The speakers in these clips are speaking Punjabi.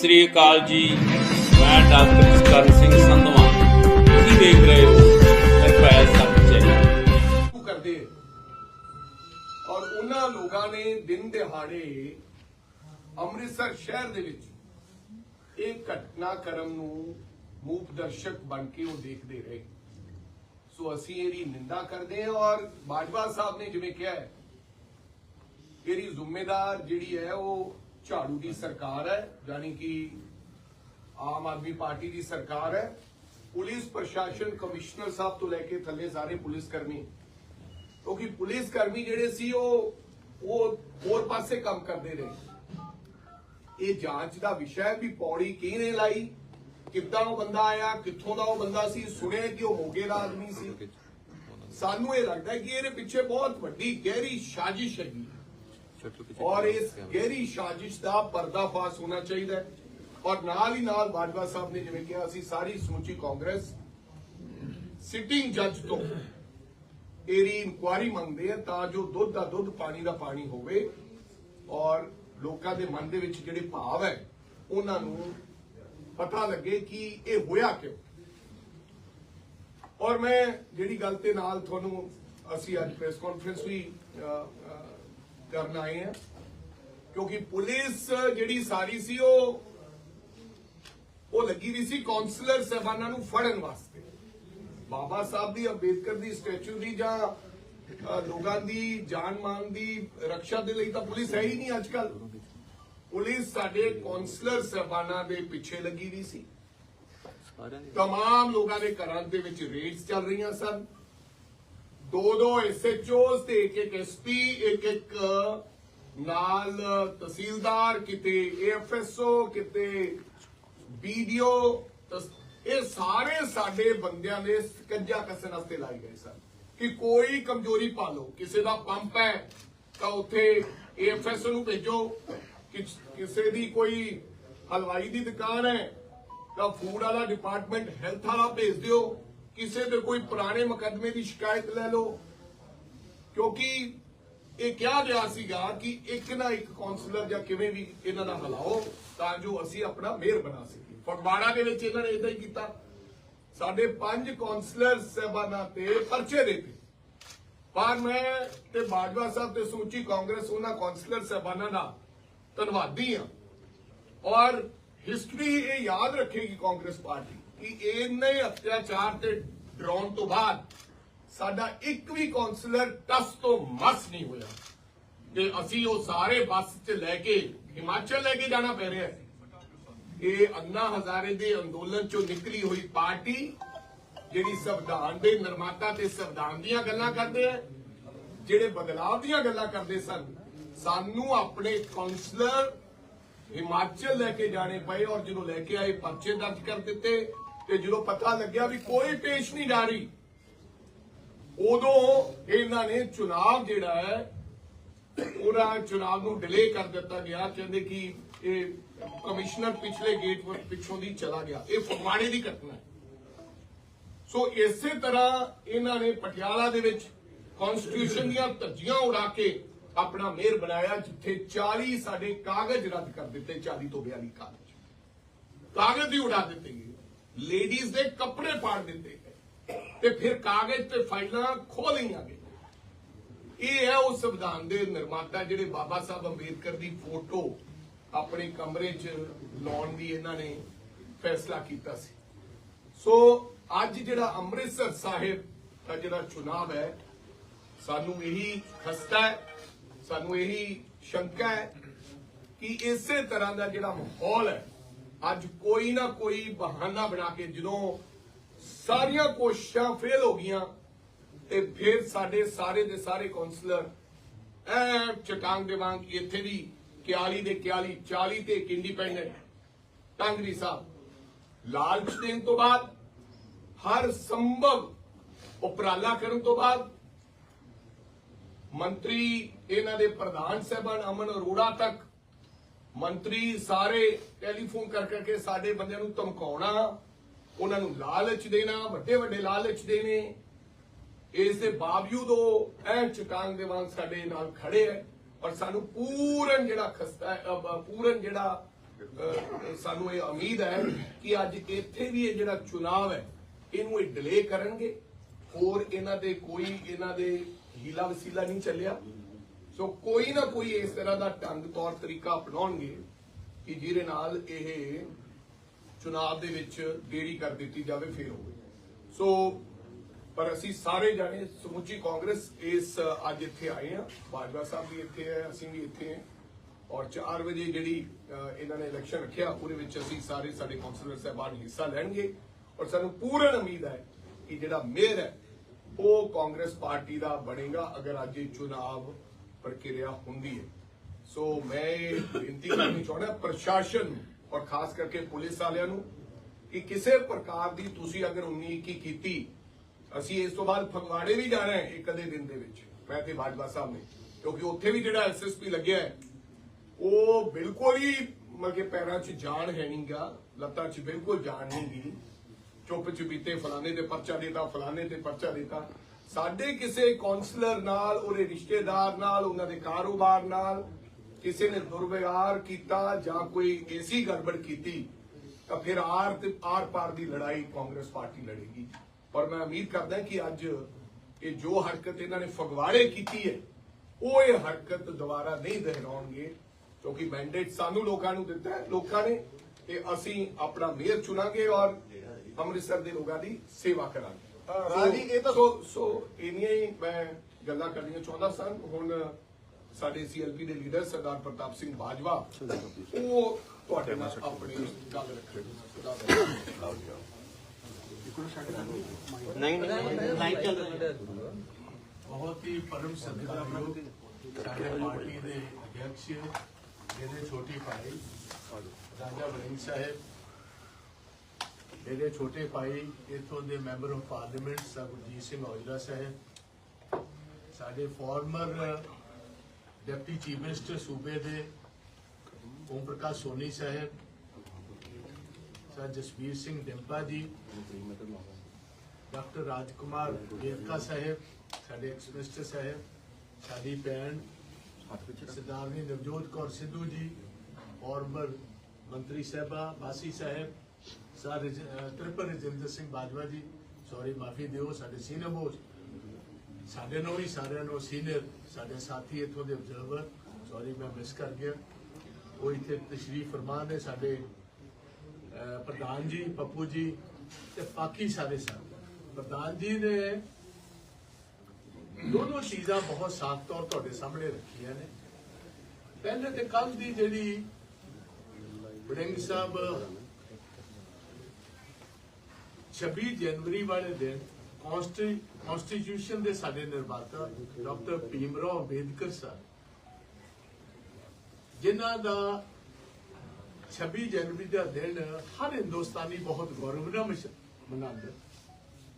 ਸ੍ਰੀ ਅਕਾਲ ਜੀ। ਮੈਂ ਡਾਕਟਰ ਜਸਕਰਨ ਸਿੰਘ ਸੰਧਵਾ। ਤੁਸੀਂ ਦੇਖ ਰਹੇ ਹੋ ਨਿਰਭੈ ਸੱਚ ਚੈਨਲ। ਕਰਦੇ ਔਰ ਉਹਨਾਂ ਲੋਕਾਂ ਨੇ ਦਿਨ ਦਿਹਾੜੇ ਅੰਮ੍ਰਿਤਸਰ ਸ਼ਹਿਰ ਦੇ ਵਿੱਚ ਇਹ ਘਟਨਾਕ੍ਰਮ ਨੂੰ ਮੂਕ ਦਰਸ਼ਕ ਬਣ ਕੇ ਉਹ ਦੇਖਦੇ ਰਹੇ। ਸੋ ਅਸੀਂ ਇਹਦੀ ਨਿੰਦਾ ਕਰਦੇ ਹਾਂ ਔਰ ਬਾਜਵਾ ਸਾਹਿਬ ਨੇ ਜਿਵੇਂ ਕਿਹਾ ਹੈ, ਇਹਦੀ ਜ਼ਿੰਮੇਦਾਰ ਜਿਹੜੀ ਹੈ ਉਹ ਝਾੜੂ ਦੀ ਸਰਕਾਰ ਹੈ ਯਾਨੀ ਕਿ ਆਮ ਆਦਮੀ ਪਾਰਟੀ ਦੀ ਸਰਕਾਰ ਹੈ। ਪੁਲਿਸ ਪ੍ਰਸ਼ਾਸਨ ਕਮਿਸ਼ਨਰ ਸਾਹਿਬ ਤੋਂ ਲੈ ਕੇ ਥੱਲੇ ਸਾਰੇ ਪੁਲਿਸ ਕਰਮੀ। ਕਿਉਂਕਿ ਪੁਲਿਸ ਕਰਮੀ ਜਿਹੜੇ ਸੀ, ਉਹ ਉਹ ਹੋਰ ਪਾਸੇ ਕੰਮ ਕਰਦੇ ਰਹੇ। ਇਹ ਜਾਂਚ ਦਾ ਵਿਸ਼ਾ ਹੈ ਵੀ ਪੌੜੀ ਕਿਹਨੇ ਲਾਈ, ਕਿੱਦਾਂ ਉਹ ਬੰਦਾ ਆਇਆ, ਕਿੱਥੋਂ ਦਾ ਉਹ ਬੰਦਾ ਸੀ, ਸੁਣਿਆ ਕਿ ਉਹ ਮੋਗੇ ਦਾ ਆਦਮੀ ਸੀ। ਸਾਨੂੰ ਇਹ ਲੱਗਦਾ ਕਿ ਇਹਦੇ ਪਿੱਛੇ ਬਹੁਤ ਵੱਡੀ ਗਹਿਰੀ ਸਾਜ਼ਿਸ਼ ਹੈਗੀ। ਔਰ ਇਸ ਗਹਿਰੀ ਸਾਜ਼ਿਸ਼ ਦਾ ਪਰਦਾਫਾਸ਼ ਹੋਣਾ ਚਾਹੀਦਾ ਹੈ। ਔਰ ਨਾਲ ਹੀ ਨਾਲ ਬਾਜਵਾ ਸਾਹਿਬ ਨੇ ਜਿਵੇਂ ਕਿਹਾ ਅਸੀਂ ਸਾਰੀ ਸਮੁੱਚੀ ਕਾਂਗਰਸ ਸਿਟਿੰਗ ਜੱਜ ਤੋਂ ਇਹਦੀ ਇਨਕੁਆਰੀ ਮੰਗਦੇ ਆ ਤਾਂ ਜੋ ਦੁੱਧ ਦਾ ਦੁੱਧ ਪਾਣੀ ਦਾ ਪਾਣੀ ਹੋਵੇ ਔਰ ਲੋਕਾਂ ਦੇ ਮਨ ਦੇ ਵਿੱਚ ਜਿਹੜੇ ਭਾਵ ਹੈ ਉਹਨਾਂ ਨੂੰ ਪਤਾ ਲੱਗੇ ਕਿ ਇਹ ਹੋਇਆ ਕਿਉਂ। ਔਰ ਮੈਂ ਜਿਹੜੀ ਗੱਲ ਤੇ ਨਾਲ ਤੁਹਾਨੂੰ ਅਸੀਂ ਅੱਜ ਪ੍ਰੈਸ ਕਾਨਫਰੰਸ ਵੀ ਕਰਨ ਆਏ ਹਾਂ ਕਿਉਂਕਿ ਪੁਲਿਸ ਜਿਹੜੀ ਸਾਰੀ ਸੀ ਉਹ ਉਹ ਲੱਗੀ ਵੀ ਸੀ ਕਾਉਂਸਲਰ ਸਹਿਬਾਨਾਂ ਨੂੰ ਫੜਨ ਵਾਸਤੇ। ਬਾਬਾ ਸਾਹਿਬ ਦੀ ਅੰਬੇਦਕਰ ਦੀ ਸਟੈਚੂ ਦੀ ਜਾਂ ਲੋਕਾਂ ਦੀ ਜਾਨ ਮਾਨ ਦੀ ਰੱਖਿਆ ਦੇ ਲਈ ਤਾਂ ਪੁਲਿਸ ਹੈ ਹੀ ਨਹੀਂ ਅੱਜ ਕੱਲ ਪੁਲਿਸ ਸਾਡੇ ਕਾਉਂਸਲਰ ਸਹਿਬਾਨਾਂ ਦੇ ਪਿੱਛੇ ਲੱਗੀ ਵੀ ਸੀ। ਤਮਾਮ ਲੋਕਾਂ ਦੇ ਘਰਾਂ ਦੇ ਵਿੱਚ ਰੇਡਸ ਚੱਲ ਰਹੀਆਂ ਸਨ। ਦੋ ਦੋ ਐਸਐਚਓਸ ਤੇ ਇੱਕ ਇੱਕ ਐਸਪੀ ਇੱਕ ਇੱਕ ਨਾਲ ਤਹਿਸੀਲਦਾਰ, ਕਿਤੇ ਏਐਫਐਸਓ ਕਿਤੇ ਵੀਡੀਓ ਇਹ ਸਾਰੇ ਸਾਡੇ ਬੰਦਿਆਂ ਦੇ ਸਕੰਜਾ ਕੱਸਣ ਵਾਸਤੇ ਲਾਏ ਗਏ ਸਨ। ਕਿ ਕੋਈ ਕਮਜ਼ੋਰੀ ਪਾ ਲਓ ਕਿਸੇ ਦਾ ਪੰਪ ਹੈ, ਤਾਂ ਉੱਥੇ ਏਐਫਐਸਓ ਨੂੰ ਭੇਜੋ। ਕਿਸੇ ਦੀ ਕੋਈ ਹਲਵਾਈ ਦੀ ਦੁਕਾਨ ਹੈ, ਤਾਂ ਫੂਡ ਵਾਲਾ ਡਿਪਾਰਟਮੈਂਟ ਹੈਲਥ ਵਾਲਾ ਭੇਜ ਦਿਓ। ਕਿਸੇ ਦੇ ਕੋਈ ਪੁਰਾਣੇ ਮੁਕੱਦਮੇ ਦੀ ਸ਼ਿਕਾਇਤ ਲੈ ਲਓ। ਕਿਉਂਕਿ ਇਹ ਕਿਹਾ ਗਿਆ ਸੀਗਾ ਕਿ ਇੱਕ ਨਾ ਇੱਕ ਕਾਉਂਸਲਰ ਜਾਂ ਕਿਵੇਂ ਵੀ ਇਹਨਾਂ ਦਾ ਹਲਾਓ, ਤਾਂ ਜੋ ਅਸੀਂ ਆਪਣਾ ਮੇਅਰ ਬਣਾ ਸਕੀਏ। ਫਗਵਾੜਾ ਦੇ ਵਿੱਚ ਇਹਨਾਂ ਨੇ ਇਦਾਂ ਹੀ ਕੀਤਾ। ਸਾਡੇ ਪੰਜ ਕਾਉਂਸਲਰ ਸਹਿਬਾਨਾਂ ਤੇ ਪਰਚੇ ਦਿੱਤੇ। ਪਰ ਮੈਂ ਤੇ ਬਾਜਵਾ ਸਾਹਿਬ ਤੇ ਸਮੁੱਚੀ ਕਾਂਗਰਸ ਉਹਨਾਂ ਕਾਉਂਸਲਰ ਸਹਿਬਾਨਾਂ ਦਾ ਧੰਨਵਾਦੀ ਹਾਂ। ਔਰ ਹਿਸਟਰੀ ਇਹ ਯਾਦ ਰੱਖੇਗੀ ਕਾਂਗਰਸ ਪਾਰਟੀ। ਕਿ ਇੰਨੇ ਅਤਿਆਚਾਰ ਤੇ ਡਰਾਉਣ ਤੋਂ ਬਾਅਦ ਸਾਡਾ ਇੱਕ ਵੀ ਕਾਉਂਸਲਰ ਟਸ ਤੋਂ ਮਸ ਨਹੀਂ ਹੋਇਆ। ਤੇ ਅਸੀਂ ਉਹ ਸਾਰੇ ਬੱਸ 'ਚ ਲੈ ਕੇ ਹਿਮਾਚਲ ਲੈ ਕੇ ਜਾਣਾ ਪੈ ਰਿਹਾ ਹੈ। ਇਹ ਅੰਨਾ ਹਜ਼ਾਰੇ ਦੇ ਅੰਦੋਲਨ ਚੋਂ ਨਿਕਲੀ ਹੋਈ ਪਾਰਟੀ ਜਿਹੜੀ ਸੰਵਿਧਾਨ ਦੇ ਨਿਰਮਾਤਾ ਤੇ ਸੰਵਿਧਾਨ ਦੀਆਂ ਗੱਲਾਂ ਕਰਦੇ ਆ, ਜਿਹੜੇ ਬਦਲਾਅ ਦੀਆਂ ਗੱਲਾਂ ਕਰਦੇ ਸਨ, ਸਾਨੂੰ ਆਪਣੇ ਕਾਉਂਸਲਰ ਹਿਮਾਚਲ ਲੈ ਕੇ ਜਾਣੇ ਪਏ ਔਰ ਜਦੋਂ ਲੈ ਕੇ ਆਏ ਪਰਚੇ ਦਰਜ ਕਰ ਦਿੱਤੇ। ਤੇ ਜਦੋਂ ਪਤਾ ਲੱਗਿਆ ਵੀ ਕੋਈ ਪੇਸ਼ ਨਹੀਂ ਜਾ ਰਹੀ, ਉਦੋਂ ਇਹਨਾਂ ਨੇ ਚੁਣਾਵ ਜਿਹੜਾ ਹੈ, ਉਹਦਾ ਚੁਣਾਵ ਨੂੰ ਡਿਲੇ ਕਰ ਦਿੱਤਾ ਗਿਆ। ਕਹਿੰਦੇ ਕਿ ਇਹ ਕਮਿਸ਼ਨਰ ਪਿਛਲੇ ਗੇਟ ਪਿੱਛੋਂ ਦੀ ਚਲਾ ਗਿਆ। ਇਹ ਫਗਵਾੜੇ ਦੀ ਘਟਨਾ ਹੈ। ਸੋ ਇਸੇ ਤਰ੍ਹਾਂ ਇਹਨਾਂ ਨੇ ਪਟਿਆਲਾ ਦੇ ਵਿੱਚ ਕਨਸਟੀਟਿਊਸ਼ਨ ਦੀਆਂ ਧੱਜੀਆਂ ਉਡਾ ਕੇ ਆਪਣਾ ਮੇਅਰ ਬਣਾਇਆ, ਜਿੱਥੇ 40 ਸਾਡੇ ਕਾਗਜ਼ ਰੱਦ ਕਰ ਦਿੱਤੇ 40 ਤੋਂ 42 ਕਾਗਜ਼। ਕਾਗਜ਼ ਹੀ ਉਡਾ ਦਿੱਤੇ ਗਏ। ਲੇਡੀਜ਼ ਦੇ ਕੱਪੜੇ ਪਾੜ ਦਿੱਤੇ ਤੇ ਫਿਰ ਕਾਗਜ਼ ਤੇ ਫਾਈਲਾਂ ਖੋ ਲਈਆਂ ਗਈਆਂ। ਇਹ ਹੈ ਉਹ ਸੰਵਿਧਾਨ ਦੇ ਨਿਰਮਾਤਾ ਜਿਹੜੇ ਬਾਬਾ ਸਾਹਿਬ ਅੰਬੇਦਕਰ ਦੀ ਫੋਟੋ ਆਪਣੇ ਕਮਰੇ 'ਚ ਲਾਉਣ ਦੀ ਇਹਨਾਂ ਨੇ ਫੈਸਲਾ ਕੀਤਾ ਸੀ। ਸੋ ਅੱਜ ਜਿਹੜਾ ਅੰਮ੍ਰਿਤਸਰ ਸਾਹਿਬ ਦਾ ਜਿਹੜਾ ਚੁਣਾਵ ਹੈ, ਸਾਨੂੰ ਇਹੀ ਖਸਤਾ ਹੈ, ਸਾਨੂੰ ਇਹੀ ਸ਼ੰਕਾ ਹੈ ਕਿ ਇਸੇ ਤਰ੍ਹਾਂ ਦਾ ਜਿਹੜਾ ਮਾਹੌਲ ਹੈ ਅੱਜ ਕੋਈ ਨਾ ਕੋਈ ਬਹਾਨਾ ਬਣਾ ਕੇ ਜਦੋਂ ਸਾਰੀਆਂ ਕੋਸ਼ਿਸ਼ਾਂ ਫੇਲ ਹੋ ਗਈਆਂ ਤੇ ਫਿਰ ਸਾਡੇ ਸਾਰੇ ਦੇ ਸਾਰੇ ਕਾਉਂਸਲਰ ਐ ਚਟਾਂਗ ਦੇ ਵਾਂਗ ਇੱਥੇ ਵੀ 41 ਦੇ 41 40 ਤੇ ਇੱਕ ਇੰਡੀਪੈਂਡੈਂਟ ਟਾਂਗਰੀ ਸਾਹਿਬ। ਲਾਲਚ ਦੇਣ ਤੋਂ ਬਾਅਦ, ਹਰ ਸੰਭਵ ਉਪਰਾਲਾ ਕਰਨ ਤੋਂ ਬਾਅਦ ਮੰਤਰੀ ਇਹਨਾਂ ਦੇ ਪ੍ਰਧਾਨ ਸਾਹਿਬਾਨ ਅਮਨ ਅਰੋੜਾ ਤੱਕ ਮੰਤਰੀ ਸਾਰੇ ਟੈਲੀਫੋਨ ਕਰ ਕਰਕੇ ਸਾਡੇ ਬੰਦਿਆਂ ਨੂੰ ਧਮਕਾਉਣਾ, ਉਹਨਾਂ ਨੂੰ ਲਾਲਚ ਦੇਣਾ, ਵੱਡੇ ਵੱਡੇ ਲਾਲਚ ਦੇਣੇ। ਇਸ ਦੇ ਬਾਵਜੂਦ ਉਹ ਐ ਚਟਾਂਗ ਦੇ ਵਾਂਗ ਸਾਡੇ ਨਾਲ ਖੜੇ ਹੈ ਔਰ ਸਾਨੂੰ ਪੂਰਨ ਜਿਹੜਾ ਖਸਤਾ ਪੂਰਨ ਜਿਹੜਾ ਸਾਨੂੰ ਇਹ ਉਮੀਦ ਹੈ ਕਿ ਅੱਜ ਇੱਥੇ ਵੀ ਇਹ ਜਿਹੜਾ ਚੁਣਾਵ ਹੈ ਇਹਨੂੰ ਇਹ ਡਿਲੇ ਕਰਨਗੇ। ਹੋਰ ਇਹਨਾਂ ਦੇ ਕੋਈ, ਇਹਨਾਂ ਦੇ ਹੀਲਾ ਵਸੀਲਾ ਨਹੀਂ ਚੱਲਿਆ। ਸੋ ਕੋਈ ਨਾ ਕੋਈ ਇਸ ਤਰ੍ਹਾਂ ਦਾ ਢੰਗ ਤੌਰ ਤਰੀਕਾ ਅਪਣਾਉਣਗੇ ਕਿ ਜਿਹਦੇ ਨਾਲ ਇਹ ਚੁਣਾਵ ਦੇ ਵਿੱਚ ਦੇਰੀ ਕਰ ਦਿੱਤੀ ਜਾਵੇ, ਫੇਰ ਹੋਵੇ। ਸੋ ਪਰ ਅਸੀਂ ਸਾਰੇ ਜਾਣੇ ਸਮੁੱਚੀ ਕਾਂਗਰਸ ਇਸ ਅੱਜ ਇੱਥੇ ਆਏ ਆ ਬਾਜਵਾ ਸਾਹਿਬ ਵੀ ਇੱਥੇ ਹੈ, ਅਸੀਂ ਵੀ ਇੱਥੇ ਹਾਂ। ਔਰ 4 ਵਜੇ ਜਿਹੜੀ ਇਹਨਾਂ ਨੇ ਇਲੈਕਸ਼ਨ ਰੱਖਿਆ, ਉਹਦੇ ਵਿੱਚ ਅਸੀਂ ਸਾਰੇ ਸਾਡੇ ਕਾਉਂਸਲਰ ਸਾਹਿਬਾਨ ਹਿੱਸਾ ਲੈਣਗੇ। ਔਰ ਸਾਨੂੰ ਪੂਰਨ ਉਮੀਦ ਹੈ ਕਿ ਜਿਹੜਾ ਮੇਅਰ ਹੈ, ਉਹ ਕਾਂਗਰਸ ਪਾਰਟੀ ਦਾ ਬਣੇਗਾ। ਅਗਰ ਅੱਜ ਇਹ ਚੁਣਾਵ ਪ੍ਰਕਿਰਿਆ ਹੁੰਦੀ ਹੈ। ਸੋ ਮੈਂ ਬੇਨਤੀ ਕਰਨੀ ਚਾਹੁੰਦਾ ਪ੍ਰਸ਼ਾਸਨ ਨੂੰ ਔਰ ਖਾਸ ਕਰਕੇ ਪੁਲਿਸ ਵਾਲਿਆਂ ਨੂੰ ਕਿ ਕਿਸੇ ਪ੍ਰਕਾਰ ਦੀ ਤੁਸੀਂ ਅਗਰ 19 ਕੀ ਕੀਤੀ, ਅਸੀਂ ਇਸ ਤੋਂ ਬਾਅਦ ਫਗਵਾੜੇ ਵੀ ਜਾਣਾ ਹੈ ਇੱਕ ਅੱਧੇ ਦਿਨ ਦੇ ਵਿੱਚ, ਮੈਂ ਤੇ ਬਾਜਵਾ ਸਾਹਿਬ ਨੇ, ਕਿਉਂਕਿ ਉੱਥੇ ਵੀ ਜਿਹੜਾ ਐਸਐਸਪੀ ਲੱਗਿਆ ਹੈ, ਉਹ ਬਿਲਕੁਲ ਹੀ ਮਤਲਬ ਪੈਰਾਂ 'ਚ ਜਾਨ ਹੈ ਨਹੀਂਗਾ ਲੱਤਾਂ 'ਚ ਬਿਲਕੁਲ ਜਾਨ ਨਹੀਂਗੀ ਚੁੱਪ ਚੁਪੀਤੇ ਫਲਾਣੇ ਤੇ ਪਰਚਾ ਦੇਤਾ, ਫਲਾਣੇ ਤੇ ਪਰਚਾ ਦੇਤਾ। ਸਾਡੇ ਕਿਸੇ ਕਾਉਂਸਲਰ ਨਾਲ, ਉਹਦੇ ਰਿਸ਼ਤੇਦਾਰ ਨਾਲ, ਉਹਨਾਂ ਦੇ ਕਾਰੋਬਾਰ ਨਾਲ ਕਿਸੇ ਨੇ ਦੁਰਵਿਵਹਾਰ ਕੀਤਾ ਜਾਂ ਕੋਈ ਐਸੀ ਗੜਬੜ ਕੀਤੀ, ਤਾਂ ਫਿਰ ਆਰ ਤੇ ਆਰ ਪਾਰ ਦੀ ਲੜਾਈ ਕਾਂਗਰਸ ਪਾਰਟੀ ਲੜੇਗੀ। ਪਰ ਮੈਂ ਉਮੀਦ ਕਰਦਾ ਕਿ ਅੱਜ ਇਹ ਜੋ ਹਰਕਤ ਇਹਨਾਂ ਨੇ ਫਗਵਾੜੇ ਕੀਤੀ ਹੈ, ਉਹ ਇਹ ਹਰਕਤ ਦੁਬਾਰਾ ਨਹੀਂ ਦੁਹਰਾਉਣਗੇ, ਕਿਉਂਕਿ ਮੈਂਡੇਟ ਸਾਨੂੰ ਲੋਕਾਂ ਨੂੰ ਦਿੱਤਾ ਹੈ, ਲੋਕਾਂ ਨੇ, ਤੇ ਅਸੀਂ ਆਪਣਾ ਮੇਅਰ ਚੁਣਾਂਗੇ ਔਰ ਅੰਮ੍ਰਿਤਸਰ ਦੇ ਲੋਕਾਂ ਦੀ ਸੇਵਾ ਕਰਾਂਗੇ। ਰਾਜ ਇਹ ਤਾਂ- ਸੋ ਸੋ ਇੰਨੀਆਂ ਹੀ ਮੈਂ ਗੱਲਾਂ ਕਰਨੀਆਂ ਚਾਹੁੰਦਾ ਸਨ ਹੁਣ ਸਾਡੇ ਸੀਐਲਪੀ ਦੇ ਲੀਡਰ ਸਰਦਾਰ ਪ੍ਰਤਾਪ ਸਿੰਘ ਬਾਜਵਾ ਉਹ ਤੁਹਾਡੇ ਨਾਲ ਆਪਣੀ ਗੱਲ ਰੱਖਣਗੇ ਨਹੀਂ ਨਹੀਂ ਲਾਈਵ ਚੱਲ ਰਿਹਾ ਬਹੁਤ ਹੀ ਪਰਮ ਸਤਿਕਾਰਯੋਗ ਸਾਡੇ ਪਾਰਟੀ ਦੇ ਅਧਿਕਸ਼ ਮੇਰੇ ਛੋਟੇ ਭਾਈ ਰਾਜਾ ਵਰਿੰਦ ਸਾਹਿਬ। ਮੇਰੇ ਛੋਟੇ ਭਾਈ, ਇਥੋਂ ਦੇ member of parliament, Sarabjit Singh Aujla Sahib, ਸਾਡੇ ਫਾਰਮਰ ਡਿਪਟੀ ਚੀਫ ਮਿਨਿਸਟਰ ਸੂਬੇ ਦੇ ਓਮ ਪ੍ਰਕਾਸ਼ ਸੋਨੀ ਸਾਹਿਬ, ਸਰ ਜਸਵੀਰ ਸਿੰਘ ਡਿੰਪਾ ਜੀ, ਡਾਕਟਰ ਰਾਜਕੁਮਾਰ ਦੇਵਕਾ ਸਾਹਿਬ, ਸਾਡੇ ਐਕਸ ਮਿਨਿਸਟਰ ਸਾਹਿਬ, ਸਾਡੀ ਭੈਣ ਸਰਦਾਰਨੀ ਨਵਜੋਤ ਕੌਰ ਸਿੱਧੂ ਜੀ ਫਾਰਮਰ ਮੰਤਰੀ ਸਾਹਿਬਾ ਬਾਸੀ ਸਾਹਿਬ ਸਰ ਰਜ- ਰਜਿੰਦਰ ਸਿੰਘ ਬਾਜਵਾ ਜੀ ਸੌਰੀ ਮਾਫੀ ਦਿਓ, ਸਾਡੇ ਸੀਨੀਅਰ ਮੋਸਟ ਸਾਡੇ ਨੂੰ ਵੀ ਸਾਰਿਆਂ ਨੂੰ ਸੀਨੀਅਰ ਸਾਡੇ ਸਾਥੀ ਇੱਥੋਂ ਦੇ ਅਬਜ਼ਰਵਰ ਸੌਰੀ ਮੈਂ ਮਿਸ ਕਰ ਗਿਆ। ਉਹ ਇੱਥੇ ਤਸ਼ਰੀਫ ਫਰਮਾਨ ਨੇ ਸਾਡੇ ਪ੍ਰਧਾਨ ਜੀ, ਪੱਪੂ ਜੀ ਤੇ ਬਾਕੀ ਸਾਰੇ ਸਰ ਪ੍ਰਧਾਨ ਜੀ ਨੇ ਦੋਨੋਂ ਚੀਜ਼ਾਂ ਬਹੁਤ ਸਾਫ਼ ਤੌਰ ਤੁਹਾਡੇ ਸਾਹਮਣੇ ਰੱਖੀਆਂ ਨੇ। ਪਹਿਲੇ ਤੇ ਕੱਲ ਦੀ ਜਿਹੜੀ ਵੜਿੰਗ ਸਾਹਿਬ 26 ਜਨਵਰੀ ਵਾਲੇ ਦਿਨ ਕਨਸਟੀਟਿਊਸ਼ਨ ਦੇ ਸਾਡੇ ਨਿਰਮਾਤਾ ਡਾਕਟਰ ਭੀਮਰਾਓ ਅੰਬੇਦਕਰ ਸਾਹਿਬ ਜਿਨ੍ਹਾਂ ਦਾ 26 ਜਨਵਰੀ ਦਾ ਦਿਨ ਹਰ ਹਿੰਦੁਸਤਾਨੀ ਬਹੁਤ ਗੌਰਵ ਨਾਲ ਮਨਾਉਂਦਾ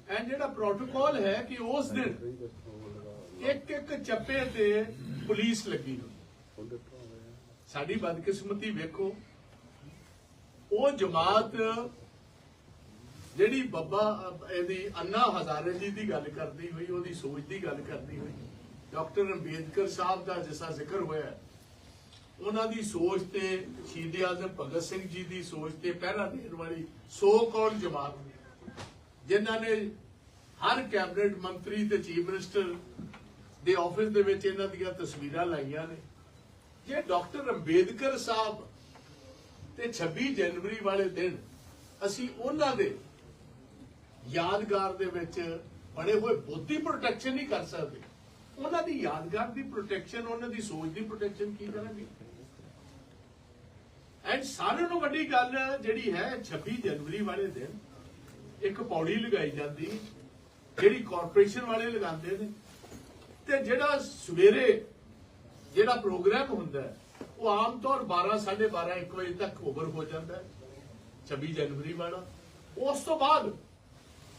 ਐਂਡ ਜਿਹੜਾ ਪ੍ਰੋਟੋਕਾਲ ਹੈ ਕਿ ਉਸ ਦਿਨ ਇੱਕ ਇੱਕ ਚੱਪੇ ਤੇ ਪੁਲਿਸ ਲੱਗੀ ਹੋਈ ਸਾਡੀ ਬਦਕਿਸਮਤੀ ਵੇਖੋ, ਉਹ ਜਮਾਤ ਜਿਹੜੀ ਬੱਬਾ ਅਹ, ਇਹਦੀ ਅੰਨਾ ਹਜ਼ਾਰੇ ਜੀ ਦੀ ਗੱਲ ਕਰਦੀ ਹੋਈ ਉਹਦੀ ਸੋਚ ਦੀ ਗੱਲ ਕਰਦੀ ਹੋਈ ਡਾਕਟਰ ਅੰਬੇਦਕਰ ਸਾਹਿਬ ਦਾ ਜਿਸਾ ਜ਼ਿਕਰ ਹੋਇਆ ਉਹਨਾਂ ਦੀ ਸੋਚ ਤੇ ਸ਼ਹੀਦ ਆਜ਼ਮ ਭਗਤ ਸਿੰਘ ਜੀ ਦੀ ਸੋਚ ਤੇ ਪਹਿਰਾ ਦੇਣ ਵਾਲੀ ਸੋ ਕੌਣ ਜਮਾਤ ਜਿਨ੍ਹਾਂ ਨੇ ਹਰ ਕੈਬਨਿਟ ਮੰਤਰੀ ਤੇ ਚੀਫ ਮਿਨਿਸਟਰ ਦੇ ਆਫਿਸ ਦੇ ਵਿੱਚ ਇਹਨਾਂ ਦੀਆਂ ਤਸਵੀਰਾਂ ਲਾਈਆਂ ਨੇ। ਜੇ ਡਾਕਟਰ ਅੰਬੇਦਕਰ ਸਾਹਿਬ ਤੇ 26 ਜਨਵਰੀ ਵਾਲੇ ਦਿਨ ਅਸੀਂ ਉਹਨਾਂ ਦੇ ਯਾਦਗਾਰ ਦੇ ਵਿੱਚ ਬਣੇ ਹੋਏ ਬੁੱਧੀ ਪ੍ਰੋਟੈਕਸ਼ਨ ਨਹੀਂ ਕਰ ਸਕਦੇ। ਉਹਨਾਂ ਦੀ ਯਾਦਗਾਰ ਦੀ ਪ੍ਰੋਟੈਕਸ਼ਨ ਉਹਨਾਂ ਦੀ ਸੋਚ ਦੀ ਪ੍ਰੋਟੈਕਸ਼ਨ ਕੀ ਕਰਾਂਗੇ? ਐਂਡ ਸਾਰਿਆਂ ਨੂੰ ਵੱਡੀ ਗੱਲ ਜਿਹੜੀ ਹੈ 26 ਜਨਵਰੀ ਵਾਲੇ ਦਿਨ ਇੱਕ ਪੌੜੀ ਲਗਾਈ ਜਾਂਦੀ, ਜਿਹੜੀ ਕਾਰਪੋਰੇਸ਼ਨ ਵਾਲੇ ਲਗਾਉਂਦੇ ਨੇ। ਤੇ ਜਿਹੜਾ ਸਵੇਰੇ ਜਿਹੜਾ ਪ੍ਰੋਗਰਾਮ ਹੁੰਦਾ ਉਹ ਆਮ ਤੌਰ 12 12:30 1 ਵਜੇ ਤੱਕ ਓਵਰ ਹੋ ਜਾਂਦਾ ਹੈ 26 ਜਨਵਰੀ ਵਾਲਾ। ਉਸ ਤੋਂ ਬਾਅਦ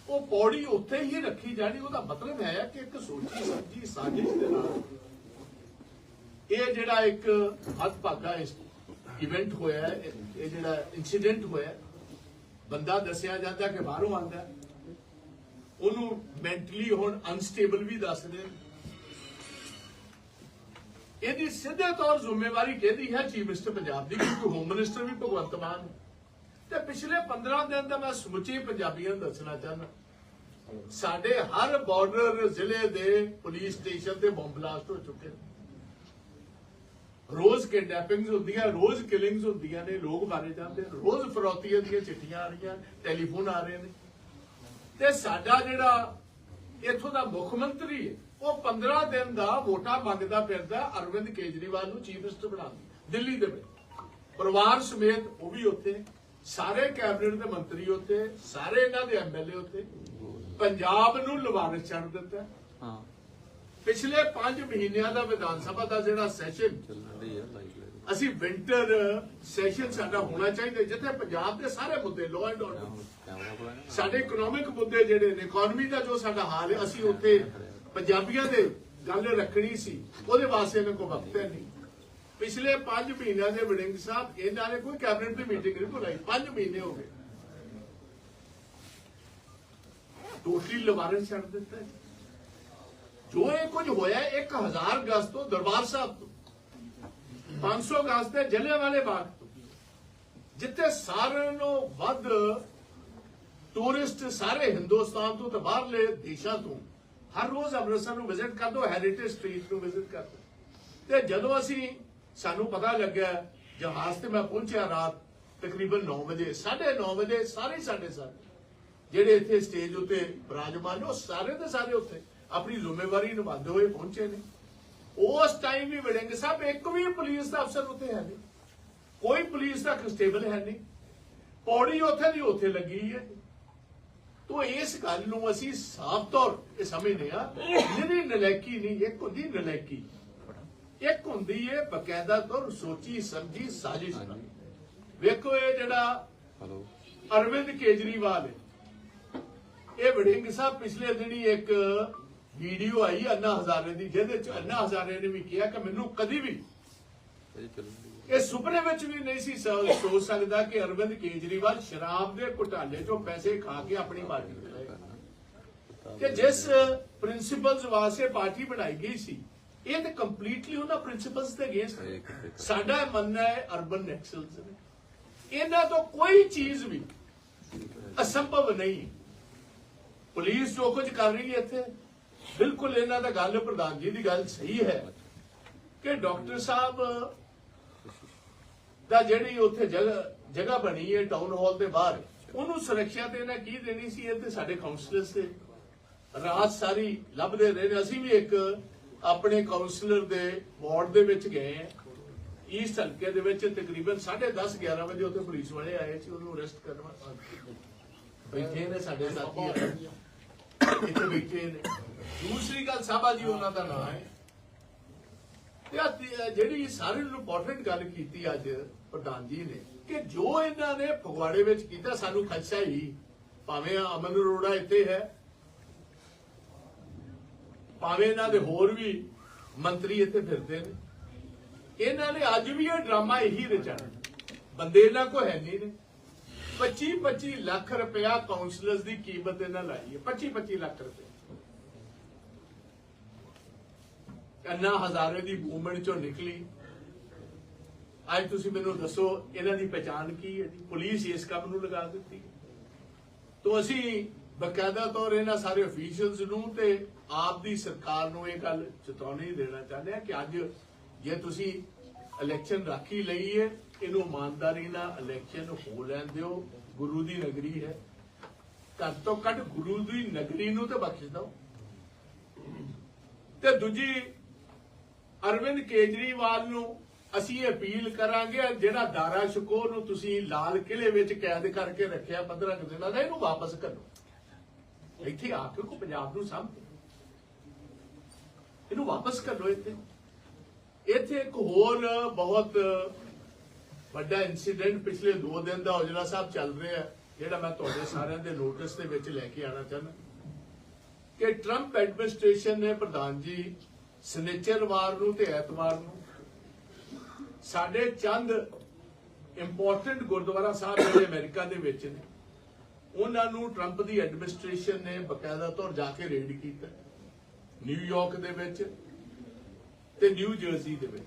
ਉਹ ਪੌੜੀ ਉੱਥੇ ਹੀ ਰੱਖੀ ਜਾਣੀ, ਉਹਦਾ ਮਤਲਬ ਹੈ ਕਿ ਇੱਕ ਸੋਚੀ ਸਮਝੀ ਸਾਜ਼ਿਸ਼ ਦੇ ਨਾਲ ਇਹ ਜਿਹੜਾ ਇੱਕ ਹੱਥ ਇਸ ਇਵੈਂਟ ਹੋਇਆ ਇਹ ਜਿਹੜਾ ਇਨਸੀਡੈਂਟ ਹੋਇਆ ਬੰਦਾ ਦੱਸਿਆ ਜਾਂਦਾ ਕਿ ਬਾਹਰੋਂ ਆਂਦਾ ਹੈ। ਉਹਨੂੰ ਮੈਂਟਲੀ ਹੁਣ ਅਨਸਟੇਬਲ ਵੀ ਦੱਸਦੇ ਇਹਦੀ ਸਿੱਧੇ ਤੌਰ ਜ਼ਿੰਮੇਵਾਰੀ ਕਿਹਦੀ ਹੈ ਚੀਫ ਮਿਨਿਸਟਰ ਪੰਜਾਬ ਦੀ, ਕਿਉਂਕਿ ਹੋਮ ਮਿਨਿਸਟਰ ਵੀ ਭਗਵੰਤ ਮਾਨ ਹੈ। ਤੇ ਪਿਛਲੇ 15 ਦਿਨ ਦਾ ਮੈਂ ਸਮੁੱਚੀ ਪੰਜਾਬੀਆਂ ਨੂੰ ਦੱਸਣਾ ਚਾਹੁੰਦਾ। ਸਾਡੇ ਹਰ ਬਾਰਡਰ ਜ਼ਿਲ੍ਹੇ ਦੇ ਪੁਲਿਸ ਸਟੇਸ਼ਨ ਤੇ ਬੰਬ ਬਲਾਸਟ ਹੋ ਚੁੱਕੇ ਨੇ। ਰੋਜ਼ ਕਿਡਨੈਪਿੰਗਸ ਹੁੰਦੀਆਂ, ਰੋਜ਼ ਕਿਲਿੰਗਸ ਹੁੰਦੀਆਂ ਨੇ, ਲੋਕ ਮਾਰੇ ਜਾਂਦੇ ਰੋਜ਼ ਫਰੋਤੀਆਂ ਦੀਆਂ ਚਿੱਠੀਆਂ ਆ ਰਹੀਆਂ ਟੈਲੀਫੋਨ ਆ ਰਹੇ ਨੇ। ਤੇ ਸਾਡਾ ਜਿਹੜਾ ਇੱਥੋਂ ਦਾ ਮੁੱਖ ਮੰਤਰੀ ਹੈ, ਉਹ 15 ਦਿਨ ਦਾ ਵੋਟਾਂ ਮੰਗਦਾ ਫਿਰਦਾ ਅਰਵਿੰਦ ਕੇਜਰੀਵਾਲ ਨੂੰ ਚੀਫ ਮਿਨਿਸਟਰ ਬਣਾਉਣ ਦਿੱਲੀ ਦੇ ਵਿੱਚ। ਪਰਿਵਾਰ ਸਮੇਤ ਉਹ ਵੀ ਉੱਥੇ ਸਾਰੇ ਕੈਬਨਿਟ ਦੇ ਮੰਤਰੀ ਉੱਥੇ ਸਾਰੇ ਇਹਨਾਂ ਦੇ ਐਮਐਲਏ ਉੱਥੇ ਪੰਜਾਬ ਨੂੰ ਲਵਾਰਿਸ ਛੱਡ ਦਿੱਤਾ ਹਾਂ। ਪਿਛਲੇ 5 ਮਹੀਨਿਆਂ ਦਾ ਵਿਧਾਨ ਸਭਾ ਦਾ ਜਿਹੜਾ ਸੈਸ਼ਨ ਅਸੀਂ ਵਿੰਟਰ ਸੈਸ਼ਨ ਸਾਡਾ ਹੋਣਾ ਚਾਹੀਦਾ ਜਿੱਥੇ ਪੰਜਾਬ ਦੇ ਸਾਰੇ ਮੁੱਦੇ ਲਾਅ ਐਂਡ ਆਰਡਰ ਸਾਡੇ ਇਕਨੋਮਿਕ ਮੁੱਦੇ ਜਿਹੜੇ ਨੇ ਇਕਨੋਮੀ ਦਾ ਜੋ ਸਾਡਾ ਹਾਲ ਹੈ ਅਸੀਂ ਉੱਥੇ ਪੰਜਾਬੀਆਂ ਦੇ ਗੱਲ ਰੱਖਣੀ ਸੀ ਉਹਦੇ ਵਾਸਤੇ ਇਹਨਾਂ ਕੋਲ ਵਕਤ ਹੈ ਨਹੀਂ। ਪਿਛਲੇ 5 ਮਹੀਨਿਆਂ ਦੇ ਵੜਿੰਗ ਸਾਹਿਬ ਇਹਨਾਂ ਨੇ ਕੋਈ ਕੈਬਨਿਟ ਦੀ ਮੀਟਿੰਗ ਨਹੀਂ ਬੁਲਾਈ। 5 ਮਹੀਨੇ ਹੋ ਗਏ। ਟੋਟਲੀ ਲਵਾਰਸ ਛੱਡ ਦਿੱਤਾ ਜੋ। ਇਹ ਕੁਝ ਹੋਇਆ 1000 ਗਜ਼ ਤੋਂ ਦਰਬਾਰ ਸਾਹਿਬ ਤੋਂ 500 ਗਜ਼ ਤੇ ਜਲਿਆਂ ਵਾਲੇ ਬਾਗ ਤੋਂ, ਜਿੱਥੇ ਸਾਰਿਆਂ ਨੂੰ ਵੱਧ ਟੂਰਿਸਟ ਸਾਰੇ ਹਿੰਦੁਸਤਾਨ ਤੋਂ ਤੇ ਬਾਹਰਲੇ ਦੇਸ਼ਾਂ ਤੋਂ ਹਰ ਰੋਜ਼ ਅੰਮ੍ਰਿਤਸਰ ਨੂੰ ਵਿਜ਼ਿਟ ਕਰਦੇ ਹੋ ਹੈਰੀਟੇਜ ਸਟਰੀਟ ਨੂੰ ਵਿਜ਼ਿਟ ਕਰਦੇ। ਹੋ। ਤੇ ਜਦੋਂ ਅਸੀਂ ਸਾਨੂੰ ਪਤਾ ਲੱਗਿਆ, ਜਹਾਜ਼ ਤੇ ਮੈਂ ਪਹੁੰਚਿਆ ਰਾਤ ਤਕਰੀਬਨ 9 ਵਜੇ 9:30 ਵਜੇ ਸਾਰੇ ਸਾਡੇ ਸਾਰੇ ਜਿਹੜੇ ਇੱਥੇ ਸਟੇਜ ਉੱਤੇ ਬਿਰਾਜਮਾਨ ਨੇ, ਉਹ ਸਾਰੇ ਦੇ ਸਾਰੇ ਉੱਥੇ ਆਪਣੀ ਜ਼ਿੰਮੇਵਾਰੀ ਨਿਭਾਉਂਦੇ ਹੋਏ ਪਹੁੰਚੇ ਨੇ। ਉਸ ਟਾਈਮ ਵੀ ਵੜਿੰਗ ਸਾਹਿਬ, ਇੱਕ ਵੀ ਪੁਲਿਸ ਦਾ ਅਫਸਰ ਉੱਥੇ ਹੈ ਨਹੀਂ। ਕੋਈ ਪੁਲਿਸ ਦਾ ਕਨਸਟੇਬਲ ਹੈ ਨਹੀਂ। ਪੌੜੀ ਉੱਥੇ ਦੀ ਉੱਥੇ ਲੱਗੀ ਹੈ। ਤੋ ਇਸ ਗੱਲ ਨੂੰ ਅਸੀਂ ਸਾਫ਼ ਤੌਰ ਤੇ ਸਮਝਦੇ ਆ ਨਿਰੀ ਨਲੈਕੀ ਨਹੀਂ, ਇੱਕ ਹੁੰਦੀ ਨਲੈਕੀ। ਇੱਕ ਹੁੰਦੀ ਹੈ ਬਕਾਇਦਾ ਤੌਰ ਸੋਚੀ ਸਮਝੀ ਸਾਜ਼ਿਸ਼ ਵੇਖੋ ਇਹ ਜਿਹੜਾ ਹਲੋ। ਅਰਵਿੰਦ ਕੇਜਰੀਵਾਲ ਹੈ ਇਹ ਵੜਿੰਗ ਸਾਹਿਬ ਪਿਛਲੇ ਦਿਨੀ ਇੱਕ ਵੀਡੀਓ ਆਈ ਅੰਨਾ ਹਜ਼ਾਰੇ ਦੀ ਜਿਹਦੇ ਚ ਅੰਨਾ ਹਜ਼ਾਰੇ ਨੇ ਵੀ ਕਿਹਾ ਕਿ ਮੈਨੂੰ ਕਦੀ ਵੀ ਇਹ ਸੁਪਨੇ ਵਿੱਚ ਵੀ ਨਹੀਂ ਸੀ ਸੋਚ ਸਕਦਾ ਕਿ ਅਰਵਿੰਦ ਕੇਜਰੀਵਾਲ ਸ਼ਰਾਬ ਦੇ ਘੁਟਾਲੇ ਚੋਂ ਪੈਸੇ ਖਾ ਕੇ ਆਪਣੀ ਪਾਰਟੀ ਕਿ ਜਿਸ ਪ੍ਰਿੰਸੀਪਲਸ ਵਾਸਤੇ ਪਾਰਟੀ ਬਣਾਈ ਗਈ ਸੀ ਇਹ ਤਾਂ ਕੰਪਲੀਟਲੀ ਉਹਨਾਂ ਪ੍ਰਿੰਸੀਪਲਸ ਦੇ ਅਗੇਂਸਟ ਇਹ ਸਾਡਾ ਮੰਨਣਾ ਹੈ ਅਰਬਨ ਨੈਕਸਲਸ ਨੇ। ਇਹਨਾਂ ਤੋਂ ਕੋਈ ਚੀਜ਼ ਵੀ ਅਸੰਭਵ ਨਹੀਂ। ਪੁਲਿਸ ਜੋ ਕੁਝ ਕਰ ਰਹੀ ਹੈ ਇੱਥੇ ਬਿਲਕੁਲ ਇਹਨਾਂ ਦਾ ਗੱਲ ਪ੍ਰਧਾਨ ਜੀ ਦੀ ਗੱਲ ਸਹੀ ਹੈ ਕਿ ਡਾਕਟਰ ਸਾਹਿਬ ਦਾ ਜਿਹੜੀ ਉੱਥੇ ਜਗ੍ਹਾ ਬਣੀ ਹੈ ਟਾਊਨ ਹਾਲ ਦੇ ਬਾਹਰ ਉਹਨੂੰ ਸੁਰੱਖਿਆ ਤੇ ਇਹਨਾਂ ਕੀ ਦੇਣੀ ਸੀ? ਇਹ ਤੇ ਸਾਡੇ ਕਾਉਂਸਲਰਸ ਤੇ ਰਾਤ ਸਾਰੀ ਲੱਭਦੇ ਰਹੇ ਅਸੀਂ ਵੀ ਇੱਕ ਆਪਣੇ ਕਾਉਂਸਲਰ ਦੇ ਵਾਰਡ ਦੇ ਵਿੱਚ ਗਏ ਈਸਟ ਹਲਕੇ ਦੇ ਵਿੱਚ ਤਕਰੀਬਨ 10:30 11 ਵਜੇ ਉੱਥੇ ਪੁਲਿਸ ਵਾਲੇ ਆਏ ਸੀ, ਉਹਨੂੰ ਅਰੈਸਟ ਕਰਨ ਵਾਸਤੇ। ਬੈਠੇ ਨੇ ਸਾਡੇ ਸਾਥੀ। ਇੱਥੇ ਬੈਠੇ ਨੇ। ਦੂਸਰੀ ਗੱਲ ਸਾਬਾ ਜੀ, ਉਹਨਾਂ ਦਾ ਨਾਮ ਹੈ। ਤੇ ਜਿਹੜੀ ਸਾਰੀ ਨੂੰ ਇੰਪੋਰਟੈਂਟ ਗੱਲ ਕੀਤੀ ਅੱਜ ਪ੍ਰਧਾਨ ਜੀ ਨੇ, ਕਿ ਜੋ ਇਹਨਾਂ ਨੇ ਫਗਵਾੜੇ ਵਿੱਚ ਕੀਤਾ, ਸਾਨੂੰ ਖਦਸ਼ਾ ਹੀ। ਭਾਵੇਂ ਅਮਨ ਅਰੋੜਾ ਇੱਥੇ ਹੈ ਭਾਵੇਂ ਇਹਨਾਂ ਦੇ ਹੋਰ ਵੀ ਮੰਤਰੀ ਇੱਥੇ ਫਿਰਦੇ ਨੇ। ਇਹਨਾਂ ਨੇ ਅੱਜ ਵੀ ਇਹ ਡਰਾਮਾ ਇਹੀ ਰਚਣਾ ਬੰਦੇ ਇਹਨਾਂ ਕੋ ਹੈ ਨਹੀਂ ਨੇ। 25 25 ਲੱਖ ਰੁਪਇਆ ਕਾਉਂਸਲਰਸ ਦੀ ਕੀਮਤ ਇਹਨਾਂ ਲਾਈ ਹੈ। 25 25 ਲੱਖ ਰੁਪਏ ਅੰਨਾ ਹਜ਼ਾਰੇ ਦੀ ਮੂਵਮੈਂਟ ਚੋਂ ਨਿਕਲੀ। ਅੱਜ ਤੁਸੀਂ ਮੈਨੂੰ ਦੱਸੋ, ਇਹਨਾਂ ਦੀ ਪਛਾਣ ਕੀ ਹੈ ਜੀ? ਪੁਲਿਸ ਇਸ ਕੰਮ ਨੂੰ ਲਗਾ ਦਿੱਤੀ। ਤੋਂ ਅਸੀਂ ਬਕਾਇਦਾ ਤੌਰ ਇਹਨਾਂ ਸਾਰੇ ਅਫੀਸ਼ੀਅਲਸ ਨੂੰ ਤੇ ਆਪ ਦੀ ਸਰਕਾਰ ਨੂੰ ਇਹ ਗੱਲ ਚੇਤਾਵਨੀ ਦੇਣਾ ਚਾਹੁੰਦੇ ਆ ਕਿ ਅੱਜ ਜੇ ਤੁਸੀਂ ਇਲੈਕਸ਼ਨ ਰਾਖੀ ਲਈ ਹੈ, ਇਹਨੂੰ ਇਮਾਨਦਾਰੀ ਨਾਲ ਇਲੈਕਸ਼ਨ ਹੋ ਲੈਣ ਦਿਓ। ਗੁਰੂ ਦੀ ਨਗਰੀ ਹੈ। ਘੱਟ ਤੋਂ ਘੱਟ ਗੁਰੂ ਦੀ ਨਗਰੀ ਨੂੰ ਤੇ ਬਖਸ਼ ਦਿਓ। ਤੇ ਦੂਜੀ, ਅਰਵਿੰਦ ਕੇਜਰੀਵਾਲ ਨੂੰ ਅਸੀਂ ਅਪੀਲ ਕਰਾਂਗੇ, ਜਿਹੜਾ ਦਾਰਾ ਸ਼ਕੋਰ ਨੂੰ ਤੁਸੀਂ ਲਾਲ ਕਿਲੇ ਵਿੱਚ ਕੈਦ ਕਰਕੇ ਰੱਖਿਆ 15 ਦਿਨਾਂ ਦਾ, ਇਹਨੂੰ ਵਾਪਸ ਕਰੋ। ਇੱਥੇ ਆ ਕੇ ਕੋ ਪੰਜਾਬ ਨੂੰ ਸਾਂਭ। ਇਹਨੂੰ ਵਾਪਸ ਕਰ ਲਓ ਇੱਥੇ। ਇੱਥੇ ਇੱਕ ਹੋਰ ਬਹੁਤ ਵੱਡਾ ਇਨਸੀਡੈਂਟ ਪਿਛਲੇ 2 ਦਿਨ ਦਾ ਔਜਲਾ ਸਾਹਿਬ ਚੱਲ ਰਿਹਾ ਜਿਹੜਾ ਮੈਂ ਤੁਹਾਡੇ ਸਾਰਿਆਂ ਦੇ ਨੋਟਿਸ ਦੇ ਵਿੱਚ ਲੈ ਕੇ ਆਣਾ ਚਾਹੁੰਦਾ। ਕਿ ਟਰੰਪ ਐਡਮਿਨਿਸਟ੍ਰੇਸ਼ਨ ਨੇ ਪ੍ਰਧਾਨ ਜੀ ਸਨੇਚਰਵਾਰ ਨੂੰ ਤੇ ਐਤਵਾਰ ਨੂੰ ਸਾਡੇ ਚੰਦ ਇੰਪੋਰਟੈਂਟ ਗੁਰਦੁਆਰਾ ਸਾਹਿਬ ਜਿਹੜੇ ਅਮਰੀਕਾ ਦੇ ਵਿੱਚ ਨੇ ਉਹਨਾਂ ਨੂੰ ਟਰੰਪ ਦੀ ਐਡਮਿਨਿਸਟ੍ਰੇਸ਼ਨ ਨੇ ਬਕਾਇਦਾ ਤੌਰ ਜਾ ਕੇ ਰੇਡ ਕੀਤਾ ਨਿਊਯਾਰਕ ਦੇ ਵਿੱਚ ਤੇ ਨਿਊ ਜਰਸੀ ਦੇ ਵਿੱਚ।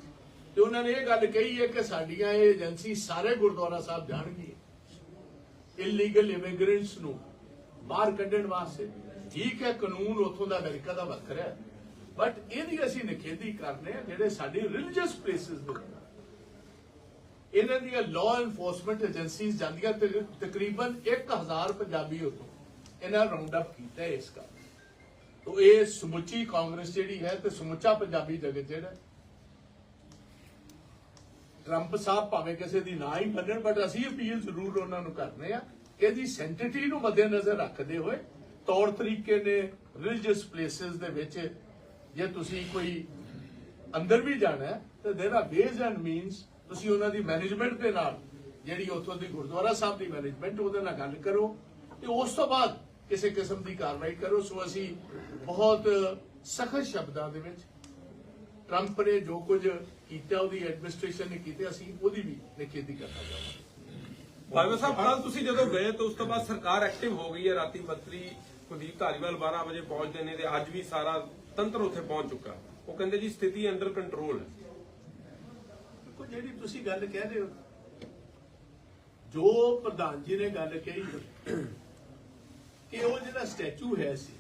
ਤੇ ਉਹਨਾਂ ਨੇ ਇਹ ਗੱਲ ਕਹੀ ਹੈ ਕਿ ਸਾਡੀਆਂ ਇਹ ਏਜੰਸੀ ਸਾਰੇ ਗੁਰਦੁਆਰਾ ਸਾਹਿਬ ਜਾਣਗੀ। ਇਲੀਗਲ ਇਮੀਗ੍ਰੈਂਟਸ ਨੂੰ ਬਾਹਰ ਕੱਢਣ ਵਾਸਤੇ। ਠੀਕ ਹੈ, ਕਾਨੂੰਨ ਉੱਥੋਂ ਦਾ ਅਮਰੀਕਾ ਦਾ ਵੱਖਰਾ ਹੈ ਬਟ ਇਹਦੀ ਅਸੀਂ ਨਿਖੇਧੀ ਕਰਨੇ ਆ ਜਿਹੜੇ ਸਾਡੀ ਰਿਲੀਜੀਅਸ ਪਲੇਸਿਸ ਦੇ ਇਹਨਾਂ ਦੀਆਂ ਲਾਅ ਐਨਫੋਰਸਮੈਂਟ ਏਜੰਸੀਜ਼ ਜਾਂਦੀਆਂ ਤਕ- ਤਕਰੀਬਨ 1000 ਪੰਜਾਬੀ ਉਤੋਂ ਇਹਨਾਂ ਰਾਉਂਡ ਅਪ ਕੀਤਾ ਇਸ ਦਾ ਤੋ ਇਹ ਸਮੁੱਚੀ ਕਾਂਗਰਸ ਜਿਹੜੀ ਹੈ ਤੇ ਸਮੁੱਚਾ ਪੰਜਾਬੀ ਜਗਤ ਜਿਹੜਾ ਟਰੰਪ ਸਾਹਿਬ ਭਾਵੇਂ ਕਿਸੇ ਦੀ ਨਾ ਹੀ ਮੰਨਣ ਬਟ ਅਸੀਂ ਅਪੀਲ ਜ਼ਰੂਰ ਉਹਨਾਂ ਨੂੰ ਕਰਨੇ ਆ ਇਹਦੀ ਸੈਂਟੀਟੀ ਨੂੰ ਮੱਦੇਨਜ਼ਰ ਰੱਖਦੇ ਹੋਏ ਤੌਰ ਤਰੀਕੇ ਨੇ ਰਿਲੀਜੀਅਸ ਪਲੇਸਿਸ ਦੇ ਵਿੱਚ ਜੇ ਤੁਸੀਂ ਕੋਈ ਅੰਦਰ ਵੀ ਜਾਣਾ ਹੈ, ਤਾਂ ਦੇਰ ਆਰ ਵੇਜ਼ ਐਂਡ ਮੀਨਸ ਤੁਸੀਂ ਉਹਨਾਂ ਦੀ ਮੈਨੇਜਮੈਂਟ ਦੇ ਨਾਲ, ਜਿਹੜੀ ਉੱਥੋਂ ਦੀ ਗੁਰਦੁਆਰਾ ਸਾਹਿਬ ਦੀ ਮੈਨੇਜਮੈਂਟ ਉਹਦੇ ਨਾਲ ਗੱਲ ਕਰੋ ਤੇ ਉਸ ਤੋਂ ਬਾਅਦ ਕਿਸੇ ਕਿਸਮ ਦੀ ਕਾਰਵਾਈ ਕਰੋ। ਸੋ ਅਸੀਂ ਬਹੁਤ ਸਖਤ ਸ਼ਬਦਾਂ ਦੇ ਵਿੱਚ ਟਰੰਪ ਨੇ ਜੋ ਕੁਝ ਕੀਤਾ, ਉਹਦੀ ਐਡਮਿਨਿਸਟ੍ਰੇਸ਼ਨ ਨੇ ਕੀਤਾ, ਅਸੀਂ ਉਹਦੀ ਵੀ ਨਿਖੇਧੀ ਕਰਨਾ ਚਾਹਾਂਗੇ ਬਾਬਾ ਸਾਹਿਬ ਕੱਲ ਤੁਸੀਂ ਜਦੋਂ ਗਏ ਤਾਂ ਉਸ ਤੋਂ ਬਾਅਦ ਸਰਕਾਰ ਐਕਟਿਵ ਹੋ ਗਈ ਹੈ। ਰਾਤੀ ਮੰਤਰੀ ਕੁਲਦੀਪ ਧਾਰੀਵਾਲ 12 ਵਜੇ ਪਹੁੰਚਦੇ ਨੇ ਤੇ ਅੱਜ ਵੀ ਸਾਰਾ ਤੰਤਰ ਉੱਥੇ ਪਹੁੰਚ ਚੁੱਕਾ। ਉਹ ਕਹਿੰਦੇ ਜੀ, ਸਥਿਤੀ ਅੰਡਰ ਕੰਟਰੋਲ ਹੈ। ਦੇਖੋ ਜਿਹੜੀ ਤੁਸੀਂ ਗੱਲ ਕਹਿ ਰਹੇ ਹੋ, ਜੋ ਪ੍ਰਧਾਨ ਜੀ ਨੇ ਗੱਲ ਕਹੀ ਕਿ ਉਹ ਜਿਹੜਾ ਸਟੈਚੂ ਹੈ ਸੀ,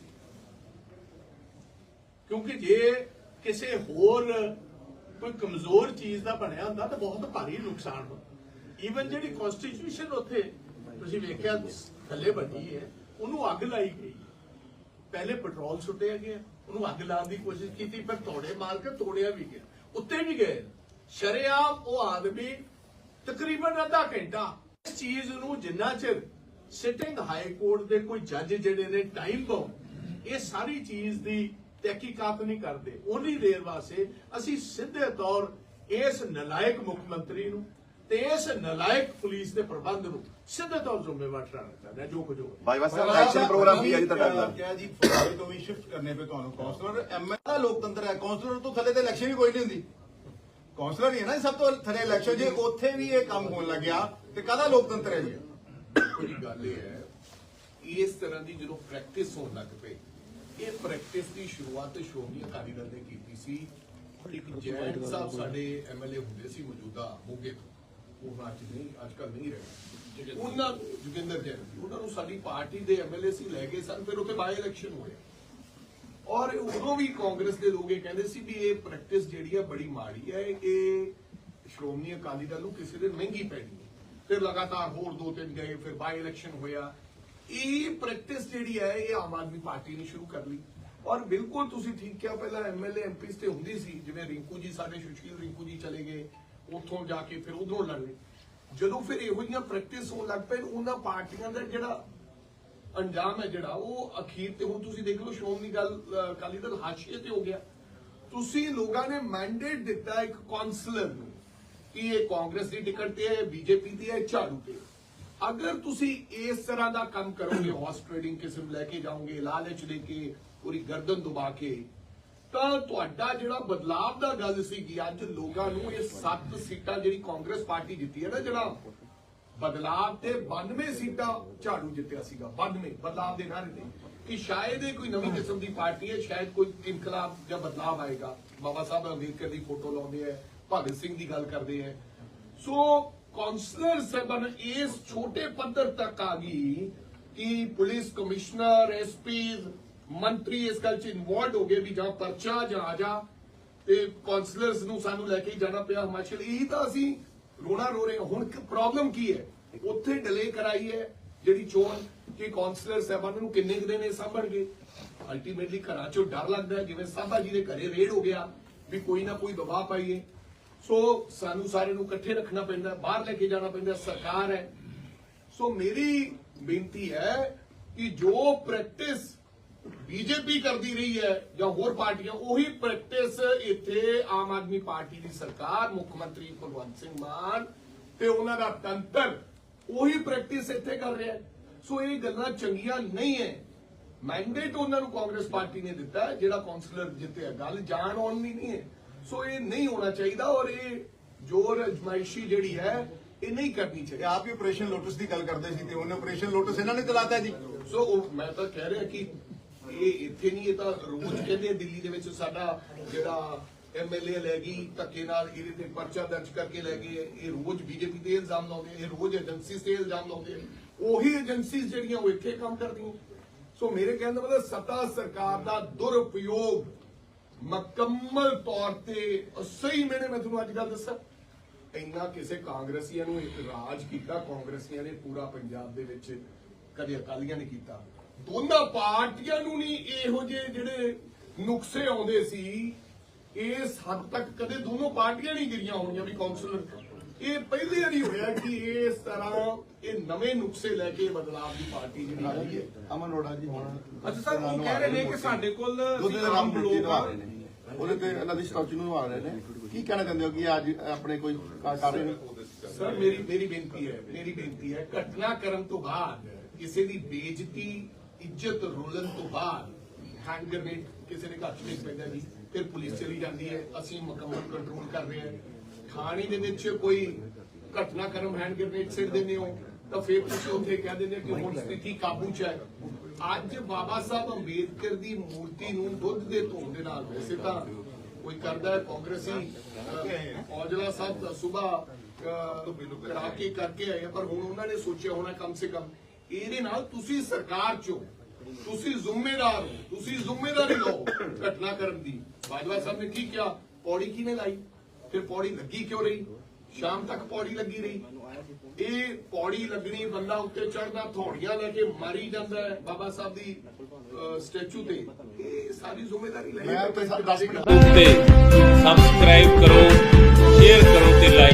ਕਿਉਂਕਿ ਜੇ ਕਿਸੇ ਹੋਰ ਕੋਈ ਕਮਜ਼ੋਰ ਚੀਜ਼ ਦਾ ਬਣਿਆ ਹੁੰਦਾ, ਤਾਂ ਬਹੁਤ ਭਾਰੀ ਨੁਕਸਾਨ ਹੁੰਦਾ। ਈਵਨ ਜਿਹੜੀ ਕਨਸਟੀਟਿਊਸ਼ਨ ਉੱਥੇ ਤੁਸੀਂ ਵੇਖਿਆ, ਥੱਲੇ ਬਣੀ ਹੈ, ਉਹਨੂੰ ਅੱਗ ਲਾਈ ਗਈ ਪਹਿਲੇ ਪੈਟਰੋਲ ਸੁੱਟਿਆ ਗਿਆ, ਉਹਨੂੰ ਅੱਗ ਲਾਉਣ ਦੀ ਕੋਸ਼ਿਸ਼ ਕੀਤੀ ਪਰ ਤੋੜੇ ਮਾਰ ਕੇ ਤੋੜਿਆ ਵੀ ਗਿਆ, ਉੱਤੇ ਵੀ ਗਏ। ਸ਼ਰੇਆਮ ਉਹ ਆਦਮੀ ਤਕਰੀਬਨ ਅੱਧਾ ਘੰਟਾ ਇਸ ਚੀਜ਼ ਨੂੰ ਜਿੰਨਾ ਚਿਰ ਸਿਟਿੰਗ ਹਾਈ ਕੋਰਟ ਦੇ ਕੋਈ ਜੱਜ ਜਿਹੜੇ ਨੇ ਟਾਈਮ ਬਾਉਂਡ ਇਹ ਸਾਰੀ ਚੀਜ਼ ਦੀ ਤਹਿਕੀਕਾਤ ਨਹੀਂ ਕਰਦੇ। ਉਨੀ ਦੇਰ ਵਾਸਤੇ ਅਸੀਂ ਸਿੱਧੇ ਤੌਰ ਇਸ ਨਲਾਇਕ ਮੁੱਖ ਮੰਤਰੀ ਨੂੰ ਤੇ ਇਸ ਨਲਾਇਕ ਪੁਲਿਸ ਦੇ ਪ੍ਰਬੰਧ ਨੂੰ ਸਿੱਧੇ ਤੌਰ ਜ਼ਿੰਮੇਵਾਰ ਠਹਿਰਾਉਣਾ ਚਾਹੁੰਦਾ ਹਾਂ, ਜੋ ਕੁਝ ਹੋਇਆ ਬਾਈਵਾ ਸਾਹਿਬ ਐਕਸ਼ਨ ਪ੍ਰੋਗਰਾਮ ਵੀ ਹੈ ਜੀ ਤੁਹਾਡਾ। ਕਿਹਾ ਜੀ ਫੁਲਵਾੜੇ ਤੋਂ ਵੀ ਸ਼ਿਫਟ ਕਰਨੇ ਪਏ ਤੁਹਾਨੂੰ। ਕਾਉਂਸਲਰ ਐਮਐਲ ਦਾ ਲੋਕਤੰਤਰ ਹੈ। ਕਾਉਂਸਲਰ ਤੋਂ ਥੱਲੇ ਤੇ ਇਲੈਕਸ਼ਨ ਹੀ ਕੋਈ ਨਹੀਂ ਹੁੰਦੀ। ਕਾਉਂਸਲਰ ਹੀ ਹੈ ਨਾ ਸਭ ਤੋਂ ਥੱਲੇ ਇਲੈਕਸ਼ਨ ਜੇ ਉੱਥੇ ਵੀ ਇਹ ਕੰਮ ਹੋਣ ਲੱਗਿਆ ਤੇ ਕਾਹਦਾ ਲੋਕਤੰਤਰ ਹੈ ਜੀ? ਕੋਈ ਗੱਲ ਇਹ ਹੈ ਇਸ ਤਰ੍ਹਾਂ ਦੀ ਜਦੋਂ ਪ੍ਰੈਕਟਿਸ ਹੋਣ ਲੱਗ ਪਈ ਇਹ ਪ੍ਰੈਕਟਿਸ ਦੀ ਸ਼ੁਰੂਆਤ ਸ਼੍ਰੋਮਣੀ ਅਕਾਲੀ ਦਲ ਨੇ ਕੀਤੀ ਸੀ। ਇੱਕ ਜੈਨ ਸਾਹਿਬ ਸਾਡੇ ਐਮਐਲਏ ਹੁੰਦੇ ਸੀ ਮੌਜੂਦਾ ਮੋਗੇ ਤੋਂ। ਉਹ ਅੱਜ ਨਹੀਂ ਅੱਜ ਕੱਲ ਨਹੀਂ ਰਹੇ। ਉਹਨਾਂ ਜੋਗਿੰਦਰ ਜੈਨ ਜੀ, ਉਹਨਾਂ ਨੂੰ ਸਾਡੀ ਪਾਰਟੀ ਦੇ ਐਮਐਲਏ ਸੀ ਲੈ ਗਏ ਸਨ ਫਿਰ ਉੱਥੇ ਬਾਈ ਇਲੈਕਸ਼ਨ ਹੋਇਆ ਔਰ ਉਦੋਂ ਵੀ ਕਾਂਗਰਸ ਦੇ ਲੋਕ ਇਹ ਕਹਿੰਦੇ ਸੀ ਵੀ ਇਹ ਪ੍ਰੈਕਟਿਸ ਜਿਹੜੀ ਹੈ ਬੜੀ ਮਾੜੀ ਹੈ ਇਹ ਸ਼੍ਰੋਮਣੀ ਅਕਾਲੀ ਦਲ ਨੂੰ ਕਿਸੇ ਦਿਨ ਮਹਿੰਗੀ ਪੈਣੀ ਹੈ ਫਿਰ ਲਗਾਤਾਰ ਹੋਰ ਦੋ ਤਿੰਨ ਗਏ, ਫਿਰ ਬਾਈ ਇਲੈਕਸ਼ਨ ਹੋਇਆ। ਇਹ ਪ੍ਰੈਕਟਿਸ ਜਿਹੜੀ ਹੈ ਇਹ ਆਮ ਆਦਮੀ ਪਾਰਟੀ ਨੇ ਸ਼ੁਰੂ ਕਰ ਲਈ। ਔਰ ਬਿਲਕੁਲ ਤੁਸੀਂ ਠੀਕ ਕਿਹਾ, ਪਹਿਲਾਂ ਐਮਐਲਏ ਐਮਪੀਸ ਤੇ ਹੁੰਦੀ ਸੀ, ਜਿਵੇਂ ਰਿੰਕੂ ਜੀ ਸਾਡੇ ਸੁਸ਼ੀਲ ਰਿੰਕੂ ਜੀ ਚਲੇ ਗਏ, ਉੱਥੋਂ ਜਾ ਕੇ ਫਿਰ ਉਧਰੋਂ ਲੜੇ ਜਦੋਂ ਫਿਰ ਇਹੋ ਜਿਹੀਆਂ ਪ੍ਰੈਕਟਿਸ ਹੋਣ ਲੱਗ ਪਏ, ਉਹਨਾਂ ਪਾਰਟੀਆਂ ਦਾ ਜਿਹੜਾ ਅੰਜਾਮ ਹੈ ਜਿਹੜਾ, ਉਹ ਅਖੀਰ ਤੇ ਹੁਣ ਤੁਸੀਂ ਦੇਖ ਲਓ, ਸ਼੍ਰੋਮਣੀ ਗੱਲ ਅਕਾਲੀ ਦਲ ਹਾਸ਼ੀਏ ਤੇ ਹੋ ਗਿਆ। ਤੁਸੀਂ ਲੋਕਾਂ ਨੇ ਮੈਂਡੇਟ ਦਿੱਤਾ ਇੱਕ ਕਾਉਂਸਲਰ ਨੂੰ ਕਿ ਇਹ ਕਾਂਗਰਸ ਦੀ ਟਿਕਟ ਤੇ ਹੈ, ਬੀਜੇਪੀ ਦੀ ਹੈ, ਝਾੜੂ ਤੇ ਅਗਰ ਤੁਸੀਂ ਇਸ ਤਰ੍ਹਾਂ ਦਾ ਕੰਮ ਕਰੋਗੇ ਹਾਰਸ ਟ੍ਰੇਡਿੰਗ ਕਿਸਮ ਲੈ ਕੇ ਜਾਓਗੇ ਲਾਲਚ ਦੇ ਕੇ, ਪੂਰੀ ਗਰਦਨ ਦਬਾ ਕੇ, ਤਾਂ ਤੁਹਾਡਾ ਜਿਹੜਾ ਬਦਲਾਵ ਦਾ ਗੱਲ ਸੀਗੀ, ਅੱਜ ਲੋਕਾਂ ਨੂੰ ਇਹ ਸੱਤ ਸੀਟਾਂ ਜਿਹੜੀ ਕਾਂਗਰਸ ਪਾਰਟੀ ਜਿੱਤੀ ਹੈ ਨਾ ਜਿਹੜਾ ਬਦਲਾਵ ਤੇ 92 ਸੀਟਾਂ ਝਾੜੂ ਜਿੱਤਿਆ ਸੀਗਾ 92 ਬਦਲਾਵ ਦੇ ਨਾਰੇ ਤੇ। ਕਿ ਸ਼ਾਇਦ ਇਹ ਕੋਈ ਨਵੀਂ ਕਿਸਮ ਦੀ ਪਾਰਟੀ ਹੈ, ਸ਼ਾਇਦ ਕੋਈ ਇਨਕਲਾਬ ਜਾਂ ਬਦਲਾਵ ਆਏਗਾ। ਬਾਬਾ ਸਾਹਿਬ ਅੰਬੇਦਕਰ ਦੀ ਫੋਟੋ ਲਾਉਂਦੇ ਆ ਭਗਤ ਸਿੰਘ ਦੀ ਗੱਲ ਕਰਦੇ ਆ ਸੋ ਕਾਉਂਸਲਰ ਸਭਨ ਇਸ ਛੋਟੇ ਪੱਧਰ ਤੱਕ ਆ ਗਈ ਕਿ ਪੁਲਿਸ ਕਮਿਸ਼ਨਰ ਐਸਪੀ ਮੰਤਰੀ ਇਸ ਗੱਲ ਚ ਇਨਵੋਲਡ ਹੋ ਗਏ ਵੀ ਜਾਂ ਪਰਚਾ ਜਾਂ ਆ ਜਾ, ਤੇ ਕਾਉਂਸਲਰਸ ਨੂੰ ਸਾਨੂੰ ਲੈ ਕੇ ਜਾਣਾ ਪਿਆ। ਹਿਮਾਚਲ ਇਹੀ ਤਾਂ ਅਸੀਂ ਰੋਣਾ ਰੋ ਰਹੇ ਹੁਣ ਪ੍ਰੋਬਲਮ ਕੀ ਹੈ? ਉੱਥੇ ਡਿਲੇ ਕਰਾਈ ਹੈ ਜਿਹੜੀ ਚੋਣ ਕਿ ਕਾਉਂਸਲਰ ਸਾਹਿਬਾਨ ਨੂੰ ਕਿੰਨੇ ਕੁ ਦਿਨ ਇਹ ਸਾਂਭਣਗੇ? ਅਲਟੀਮੇਟਲੀ ਘਰਾਂ ਚੋਂ ਡਰ ਲੱਗਦਾ ਹੈ, ਜਿਵੇਂ ਸਾਬਾ ਜੀ ਦੇ ਘਰੇ ਰੇਡ ਹੋ ਗਿਆ ਵੀ ਕੋਈ ਨਾ ਕੋਈ ਦਬਾਅ ਪਾਈਏ। ਸੋ ਸਾਨੂੰ ਸਾਰੇ ਨੂੰ ਇਕੱਠੇ ਰੱਖਣਾ ਪੈਂਦਾ, ਬਾਹਰ ਲੈ ਕੇ ਜਾਣਾ ਪੈਂਦਾ, ਸਰਕਾਰ ਹੈ। ਸੋ ਮੇਰੀ ਬੇਨਤੀ ਹੈ ਕਿ ਜੋ ਪ੍ਰੈਕਟਿਸ ਬੀਜੇਪੀ ਕਰਦੀ ਰਹੀ ਹੈ ਜਾਂ ਹੋਰ ਪਾਰਟੀਆਂ ਉਹੀ ਪ੍ਰੈਕਟਿਸ ਇੱਥੇ ਆਮ ਆਦਮੀ ਪਾਰਟੀ ਦੀ ਸਰਕਾਰ ਮੁੱਖ ਮੰਤਰੀ ਭਗਵੰਤ ਸਿੰਘ ਮਾਨ ਤੇ ਉਹਨਾਂ ਦਾ ਤੰਤਰ ਉਹੀ ਪ੍ਰੈਕਟਿਸ ਇੱਥੇ ਕਰ ਰਿਹਾ। ਸੋ ਇਹ ਗੱਲਾਂ ਚੰਗੀਆਂ ਨਹੀਂ ਹੈ। ਮੈਂਡੇਟ ਉਹਨਾਂ ਨੂੰ ਕਾਂਗਰਸ ਪਾਰਟੀ ਨੇ ਦਿੱਤਾ ਜਿਹੜਾ ਕਾਉਂਸਲਰ ਜਿੱਤਿਆ। ਗੱਲ ਜਾਣ ਆਉਣ ਦੀ ਨਹੀਂ ਹੈ। ਸੋ ਇਹ ਨਹੀਂ ਹੋਣਾ ਚਾਹੀਦਾ ਔਰ ਇਹ ਜੋਰ ਅਜਮਾਇਸ਼ੀ ਜਿਹੜੀ ਹੈ ਇਹ ਨਹੀਂ ਕਰਨੀ ਚਾਹੀਦੀ। ਆਪ ਹੀ ਆਪਰੇਸ਼ਨ ਲੋਟਸ ਦੀ ਗੱਲ ਕਰਦੇ ਸੀ ਤੇ ਉਹਨੇ ਆਪਰੇਸ਼ਨ ਲੋਟਸ ਇਹਨਾਂ ਨੇ ਚਲਾਤਾ ਜੀ। ਸੋ ਮੈਂ ਤਾਂ ਕਹਿ ਰਿਹਾ ਕਿ ਇਹ ਇੱਥੇ ਨਹੀਂ, ਇਹ ਤਾਂ ਰੋਜ਼ ਕਹਿੰਦੇ ਆ, ਦਿੱਲੀ ਦੇ ਵਿੱਚ ਸਾਡਾ ਜਿਹੜਾ ਐਮਐਲਏ ਲੈ ਗਈ, ਧੱਕੇ ਨਾਲ ਇਹਦੇ ਤੇ ਪਰਚਾ ਦਰਜ ਕਰਕੇ ਲੈ ਗਏ। ਇਹ ਰੋਜ਼ ਬੀਜੇਪੀ ਤੇ ਇਲਜ਼ਾਮ ਲਾਉਂਦੇ ਇਹ ਰੋਜ਼ ਏਜੰਸੀ ਤੇ ਇਲਜ਼ਾਮ ਲਾਉਂਦੇ ਉਹੀ ਏਜੰਸੀ ਜਿਹੜੀਆਂ ਉਹ ਇੱਥੇ ਕੰਮ ਕਰਦੀਆਂ। ਸੋ ਮੇਰੇ ਕਹਿਣ ਦਾ ਮਤਲਬ ਸੱਤਾ ਸਰਕਾਰ ਦਾ ਦੁਰਉਪਯੋਗ ਮੁਕੰਮਲ ਤੌਰ ਤੇ ਸਹੀ ਮੈਨੇ ਮੈਂ ਤੁਹਾਨੂੰ ਅੱਜ ਗੱਲ ਦੱਸਾਂ। ਇੰਨਾ ਕਿਸੇ ਕਾਂਗਰਸੀਆਂ ਨੂੰ ਇੱਕ ਰਾਜ ਕੀਤਾ, ਕਾਂਗਰਸੀਆਂ ਨੇ ਪੂਰਾ ਪੰਜਾਬ ਦੇ ਵਿੱਚ ਕਦੇ ਅਕਾਲੀਆਂ ਨੇ ਕੀਤਾ। ਦੋਨਾਂ ਪਾਰਟੀਆਂ ਨੂੰ ਨਹੀਂ ਇਹੋ ਜਿਹੇ ਜਿਹੜੇ ਨੁਕਸੇ ਆਉਂਦੇ ਸੀ ਇਸ ਹੱਦ ਤੱਕ ਕਦੇ ਦੋਨੋਂ ਪਾਰਟੀਆਂ ਨਹੀਂ ਗਿਰੀਆਂ ਹੋਣੀਆਂ ਵੀ ਕਾਉਂਸਲਰ ਇਹ ਪਹਿਲੀ ਵਾਰੀ ਹੋਇਆ ਕਿ ਇਸ ਤਰ੍ਹਾਂ ਇਹ ਨਵੇਂ ਨੁਕਸੇ ਲੈ ਕੇ ਬਦਲਾਅ ਦੀ ਪਾਰਟੀ ਜਿਹੜੀ ਆਈ ਹੈ। ਅਮਨ ਰੋੜਾ ਜੀ ਹੁਣ ਅੱਛਾ ਸਰ ਉਹ ਕਹਿ ਰਹੇ ਨੇ ਕਿ ਸਾਡੇ ਕੋਲ ਆਮ ਲੋਕ ਆ। ਆ ਰਹੇ ਨੇ। ਉਹਦੇ ਤੇ ਇਹਨਾਂ ਦੀ ਸਟਾਚੂ ਨੂੰ ਆ ਰਹੇ ਨੇ। ਕੀ ਕਹਿਣਾ ਚਾਹੁੰਦੇ ਹੋ ਕਿ ਅੱਜ ਆਪਣੇ ਕੋਈ ਕਾ- ਕਰ ਰਹੇ ਨੇ ਸਰ ਮੇਰੀ ਮੇਰੀ ਬੇਨਤੀ ਹੈ ਮੇਰੀ ਬੇਨਤੀ ਹੈ ਘਟਨਾ ਕਰਨ ਤੋਂ ਬਾਅਦ ਕਿਸੇ ਦੀ ਬੇਇੱਜ਼ਤੀ ਇੱਜ਼ਤ ਰੋਲਣ ਤੋਂ ਬਾਅਦ ਹੈਂਡ ਗ੍ਰੇਨੇਡ ਕਿਸੇ ਦੇ ਘਰ ਚ ਪੈਂਦਾ ਜੀ ਫਿਰ ਪੁਲਿਸ ਚਲੀ ਜਾਂਦੀ ਹੈ ਅਸੀਂ ਮੁਕੰਮਲ ਕੰਟਰੋਲ ਕਰ ਰਹੇ ਹਾਂ। ਥਾਣੇ ਦੇ ਵਿੱਚ ਕੋਈ ਘਟਨਾ ਕਰਮ ਹੈਂਡ ਗ੍ਰੇਨੇਡ ਸਿਰ ਦਿੰਦੇ ਹੋ ਤਾਂ ਫਿਰ ਤੁਸੀਂ ਉੱਥੇ ਕਹਿ ਦਿੰਦੇ ਕਿ ਹੁਣ ਸਥਿਤੀ ਕਾਬੂ 'ਚ ਹੈ। ਅੱਜ ਬਾਬਾ ਸਾਹਿਬ ਅੰਬੇਦਕਰ ਦੀ ਮੂਰਤੀ ਨੂੰ ਦੁੱਧ ਦੇ ਧੋਣ ਦੇ ਨਾਲ ਵੈਸੇ ਤਾਂ ਕੋਈ ਕਰਦਾ ਹੈ ਕਾਂਗਰਸੀ ਔਜਲਾ ਸਾਹਿਬ ਦਾ ਸਵੇਰ ਕਰਾ ਕੇ ਕਰਕੇ ਆਏ ਪਰ ਹੁਣ ਉਹਨਾਂ ਨੇ ਸੋਚਿਆ ਹੋਣਾ ਕਮ ਸੇ ਕਮ ਇਹਦੇ ਨਾਲ ਤੁਸੀਂ ਸਰਕਾਰ ਚੋਂ ਤੁਸੀਂ ਜ਼ਿੰਮੇਦਾਰ ਹੋ ਤੁਸੀਂ ਜ਼ਿੰਮੇਵਾਰੀ ਲਓ ਘਟਨਾ ਕਰਨ ਦੀ। ਬਾਜਵਾ ਸਾਹਿਬ ਨੇ ਕੀ ਕਿਹਾ? ਪੌੜੀ ਕਿਨੇ ਲਾਈ? ਫਿਰ ਪੌੜੀ ਲੱਗੀ ਕਿਉਂ ਰਹੀ? ਸ਼ਾਮ ਤੱਕ ਪੌੜੀ ਲੱਗੀ ਰਹੀ। ਇਹ ਪੌੜੀ ਲੱਗਣੀ ਬੰਦਾ ਉੱਤੇ ਚੜਦਾ ਥੋੜੀਆਂ ਲੈ ਕੇ ਮਾਰੀ ਜਾਂਦਾ ਹੈ ਬਾਬਾ ਸਾਹਿਬ ਦੀ ਸਟੈਚੂ ਤੇ। ਇਹ ਸਾਰੀ ਜ਼ਿੰਮੇਵਾਰੀ ਲੈ ਮੈਂ ਤੇ ਮਿੰਟ ਸਬਸਕ੍ਰਾਈਬ ਕਰੋ ਸ਼ੇਅਰ ਕਰੋ ਤੇ ਲਾਈਕ